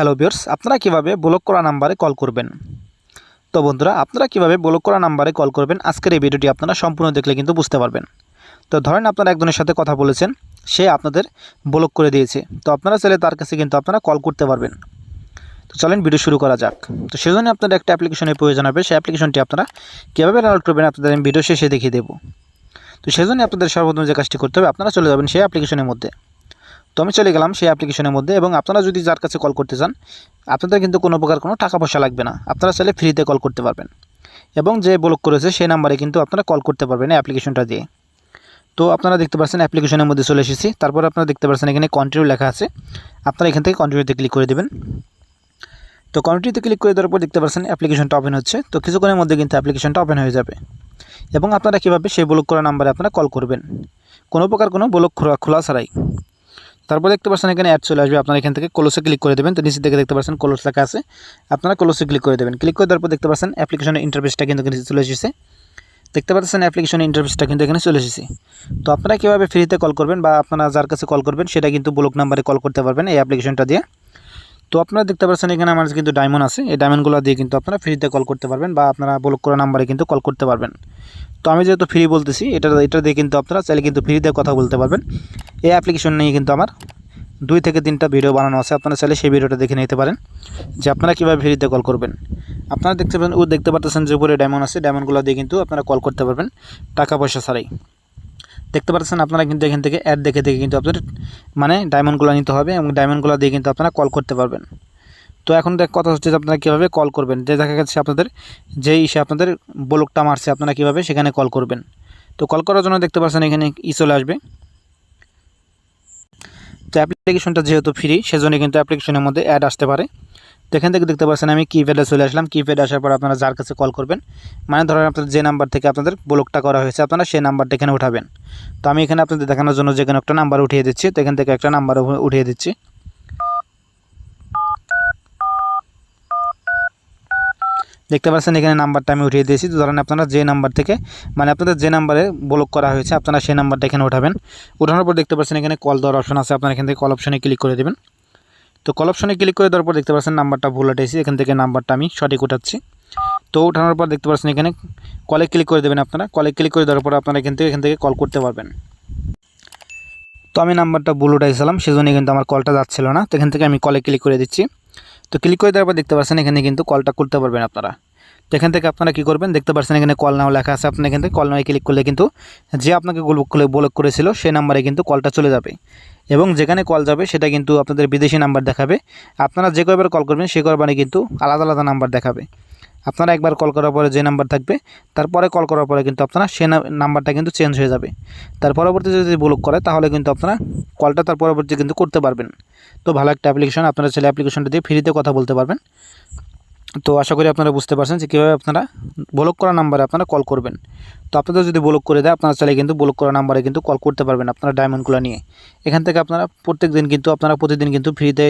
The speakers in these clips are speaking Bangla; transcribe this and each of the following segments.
হ্যালো বিয়ার্স আপনারা কীভাবে ব্লক করা নাম্বারে কল করবেন? তো বন্ধুরা, আপনারা কীভাবে ব্লক করা নাম্বারে কল করবেন? আজকের এই ভিডিওটি আপনারা সম্পূর্ণ দেখলে কিন্তু বুঝতে পারবেন। তো ধরেন আপনারা একজনের সাথে কথা বলেছেন, সে আপনাদের ব্লক করে দিয়েছে। তো আপনারা চাইলে তার কাছে কিন্তু আপনারা কল করতে পারবেন। তো চলেন ভিডিও শুরু করা যাক। তো সেজন্য আপনাদের একটা অ্যাপ্লিকেশনের প্রয়োজন হবে। সেই অ্যাপ্লিকেশনটি আপনারা কীভাবে ডাউনলোড করবেন আপনাদের আমি ভিডিও শেষে দেখিয়ে দেবো। তো সেজন্য আপনাদের সর্বপ্রথম যে কাজটি করতে হবে, আপনারা চলে যাবেন সেই অ্যাপ্লিকেশনের মধ্যে। তো আমি চলে গেলাম সেই অ্যাপ্লিকেশনের মধ্যে এবং আপনারা যদি যার কাছে কল করতে চান, আপনাদের কিন্তু কোনো প্রকার কোনো টাকা পয়সা লাগবে না। আপনারা চাইলে ফ্রিতে কল করতে পারবেন। এবং যে ব্লক করেছে সেই নাম্বারে কিন্তু আপনারা কল করতে পারবেন অ্যাপ্লিকেশনটা দিয়ে। তো আপনারা দেখতে পাচ্ছেন অ্যাপ্লিকেশনের মধ্যে চলে এসেছি। তারপর আপনারা দেখতে পাচ্ছেন এখানে কন্টিনিউ লেখা আছে। আপনারা এখান থেকে কন্টিনিউতে ক্লিক করে দেবেন। তো কন্টিনিউতে ক্লিক করে দেওয়ার পর দেখতে পাচ্ছেন অ্যাপ্লিকেশনটা ওপেন হচ্ছে। তো কিছুক্ষণের মধ্যে কিন্তু অ্যাপ্লিকেশনটা ওপেন হয়ে যাবে। এবং আপনারা কীভাবে সেই ব্লক করা নাম্বারে আপনারা কল করবেন? কোনো প্রকার কোনো ব্লক খোলা খোলা ছাড়াই। তারপর দেখতে পাচ্ছেন এখানে অ্যাড চলে আসবে। আপনারা এখান থেকে কলোসে ক্লিক করে দেবেন। তো নিচে থেকে দেখতে পাচ্ছেন কলোস লেখা আছে। আপনারা কলোসে ক্লিক করে দেবেন। ক্লিক করে দেওয়ার পর দেখতে পাচ্ছেন অ্যাপ্লিকেশনের ইন্টারফেসটা কিন্তু নিচে চলে এসেছে। দেখতে পাচ্ছেন অ্যাপ্লিকেশনের ইন্টারফেসটা কিন্তু এখানে চলে এসেছে। তো আপনারা কীভাবে ফ্রিতে কল করবেন বা আপনারা যার কাছে কল করবেন, সেটা কিন্তু ব্লক নাম্বারে কল করতে পারবেন এই অ্যাপ্লিকেশনটা দিয়ে। তো আপনারা দেখতে পাচ্ছেন এখানে আমার কিন্তু ডায়মন্ড আছে। এই ডায়মন্ডগুলো দিয়ে কিন্তু আপনারা ফ্রিতে কল করতে পারবেন বা আপনারা ব্লক করা নাম্বারে কিন্তু কল করতে পারবেন। তো আমি যেহেতু ফ্রি বলতেছি, এটা এটা দিয়ে কিন্তু আপনারা চাইলে কিন্তু ফ্রিতে কথা বলতে পারবেন। এই অ্যাপ্লিকেশন নিয়ে কিন্তু আমার দুই থেকে তিনটা ভিডিও বানানো আছে, আপনারা চাইলে সেই ভিডিওটা দেখে নিতে পারেন, যে আপনারা কীভাবে ফ্রিতে কল করবেন। আপনারা দেখতে পাবেন ও দেখতে পাচ্ছেন যে উপরে ডায়মন্ড আছে ডায়মন্ডগুলো দিয়ে কিন্তু আপনারা কল করতে পারবেন, টাকা পয়সা ছাড়াই। দেখতে পাচ্ছেন আপনারা কিন্তু এখান থেকে অ্যাড দেখে দেখে কিন্তু আপনাদের মানে ডায়মন্ডগুলো নিতে হবে এবং ডায়মন্ডগুলো দিয়ে কিন্তু আপনারা কল করতে পারবেন। তো এখন দেখ কথা হচ্ছে যে আপনারা কীভাবে কল করবেন। যে দেখা গেছে আপনাদের, যে ইসে আপনাদের ব্লকটা মারছে, আপনারা কীভাবে সেখানে কল করবেন। তো কল করার জন্য দেখতে পাচ্ছেন এখানে ই চলে আসবে। তো অ্যাপ্লিকেশনটা যেহেতু ফ্রি সেজন্য কিন্তু অ্যাপ্লিকেশনের মধ্যে অ্যাড আসতে পারে। তো এখান থেকে দেখতে পাচ্ছেন আমি কিপ্যাডে চলে আসলাম। কিপ্যাডে আসার পর আপনারা যার কাছে কল করবেন মানে ধরেন আপনাদের যে নাম্বার থেকে আপনাদের ব্লকটা করা হয়েছে, আপনারা সেই নাম্বারটা এখানে উঠাবেন। তো আমি এখানে আপনাদের দেখানোর জন্য যে কোনো একটা নাম্বার উঠিয়ে দিচ্ছি, তো এখান থেকে একটা নাম্বার উঠিয়ে দিচ্ছি। দেখতে পাচ্ছেন, এখানে নাম্বারটা আমি উঠিয়ে দিয়েছি। ধরেন আপনারা যে নাম্বার থেকে মানে আপনাদের যে নাম্বারে ব্লক করা হয়েছে, আপনারা সেই নাম্বারটা এখানে উঠাবেন। উঠানোর পর দেখতে পাচ্ছেন, এখানে কল দেওয়ার অপশন আছে। আপনারা এখান থেকে কল অপশনে ক্লিক করে দেবেন। তো কল অপশনে ক্লিক করে দেওয়ার পর দেখতে পাচ্ছেন, নাম্বারটা ভুল উঠেছি। এখান থেকে নাম্বারটা আমি সঠিক উঠাচ্ছি। তো উঠানোর পর দেখতে পাচ্ছেন, এখানে কলে ক্লিক করে দেবেন আপনারা। কলে ক্লিক করে দেওয়ার পর আপনারা এখান থেকে এখান থেকে কল করতে পারবেন। তো আমি নাম্বারটা ভুল উঠাইছিলাম সেজন্য কিন্তু আমার কলটা যাচ্ছিল না। তো এখান থেকে আমি কলে ক্লিক করে দিচ্ছি। তো ক্লিক করে দেওয়ার পর দেখতে পাচ্ছেন এখানে কিন্তু কলটা করতে পারবেন আপনারা। তো এখান থেকে আপনারা কী করবেন, দেখতে পাচ্ছেন এখানে কল নাও লেখা আছে আপনি এখান থেকে। কল নামে ক্লিক করলে কিন্তু যে আপনাকে ব্লক করেছিল, সে নাম্বারে কিন্তু কলটা চলে যাবে। এবং যেখানে কল যাবে, সেটা কিন্তু আপনাদের বিদেশি নাম্বার দেখাবে। আপনারা যে কয়বার কল করবেন, সে কয়বারে কিন্তু আলাদা আলাদা নাম্বার দেখাবে। আপনারা একবার কল করার পরে যে নাম্বার থাকবে, তারপরে কল করার পরে কিন্তু আপনারা সে নাম্বারটা কিন্তু চেঞ্জ হয়ে যাবে। তার পরবর্তী যদি ব্লক করে, তাহলে কিন্তু আপনারা কলটা তার পরবর্তী কিন্তু করতে পারবেন। তো ভালো একটা অ্যাপ্লিকেশন আপনারা ছেলে অ্যাপ্লিকেশনটা দিয়ে ফ্রিতে কথা বলতে পারবেন। তো আশা করি আপনারা বুঝতে পারছেন যে কীভাবে আপনারা ব্লক করা নাম্বারে আপনারা কল করবেন। তো আপনাদের যদি ব্লক করে দেয়, আপনারা চাইলে কিন্তু ব্লক করা নাম্বারে কিন্তু কল করতে পারবেন আপনারা ডায়মন্ডগুলো নিয়ে। এখান থেকে আপনারা প্রত্যেক দিন কিন্তু, আপনারা প্রতিদিন কিন্তু ফ্রিতে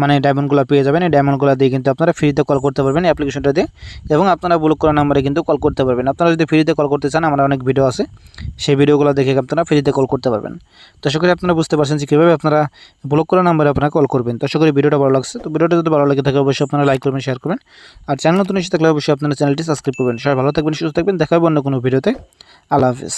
মানে ডায়মন্ডগুলো পেয়ে যাবেন। এই ডায়মন্ডগুলো দিয়ে কিন্তু আপনারা ফ্রিতে কল করতে পারবেন অ্যাপ্লিকেশনটা দিয়ে। এবং আপনারা ব্লক করা নাম্বারে কিন্তু কল করতে পারবেন। আপনারা যদি ফ্রিতে কল করতে চান, আমার অনেক ভিডিও আছে। সেই ভিডিওগুলো দেখে আপনারা ফ্রিতে কল করতে পারবেন। তো আশা করি আপনারা বুঝতে পারছেন যে কীভাবে আপনারা ব্লক করা নাম্বারে আপনারা কল করবেন। তো আশা করি ভিডিওটা ভালো লাগছে। তো ভিডিওটা যদি ভালো লাগে থাকে, অবশ্যই আপনারা লাইক করবেন শেয়ার করবেন। আর চ্যানেল নতুন এসে থাকলে অবশ্যই আপনারা চ্যানেলটি সাবস্ক্রাইব করবেন। সবাই ভালো থাকবেন, সুস্থ থাকবেন। দেখা অন্য কোনো ভিডিওতে আল্লাহ হাফিজ